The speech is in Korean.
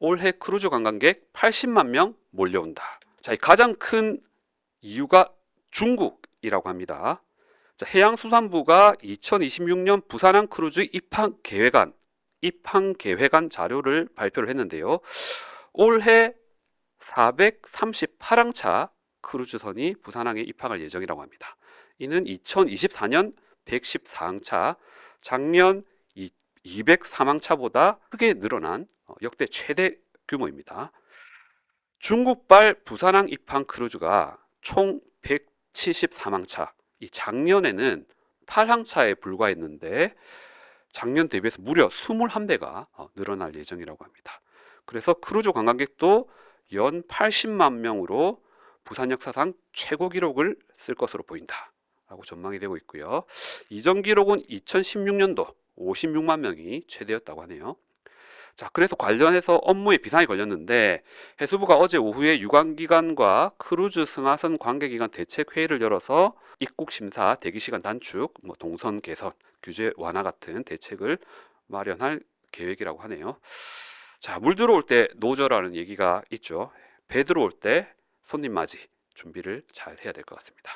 올해 크루즈 관광객 80만 명 몰려온다. 자, 이 가장 큰 이유가 중국이라고 합니다. 자, 해양수산부가 2026년 부산항 크루즈 입항 계획안, 입항 계획안 자료를 발표를 했는데요. 올해 438항차 크루즈선이 부산항에 입항할 예정이라고 합니다. 이는 2024년 114항차, 작년 203항차보다 크게 늘어난 어, 역대 최대 규모입니다. 중국발 부산항 입항 크루즈가 총 173항차, 이 작년에는 8항차에 불과했는데 작년 대비해서 무려 21배가 어, 늘어날 예정이라고 합니다. 그래서 크루즈 관광객도 연 80만 명으로 부산 역사상 최고 기록을 쓸 것으로 보인다 라고 전망이 되고 있고요. 이전 기록은 2016년도 56만 명이 최대였다고 하네요. 자, 그래서 관련해서 업무에 비상이 걸렸는데 해수부가 어제 오후에 유관기관과 크루즈 승하선 관계기관 대책 회의를 열어서 입국 심사, 대기 시간 단축, 뭐 동선 개선, 규제 완화 같은 대책을 마련할 계획이라고 하네요. 자, 물 들어올 때 노저라는 얘기가 있죠. 배 들어올 때 손님 맞이 준비를 잘 해야 될 것 같습니다.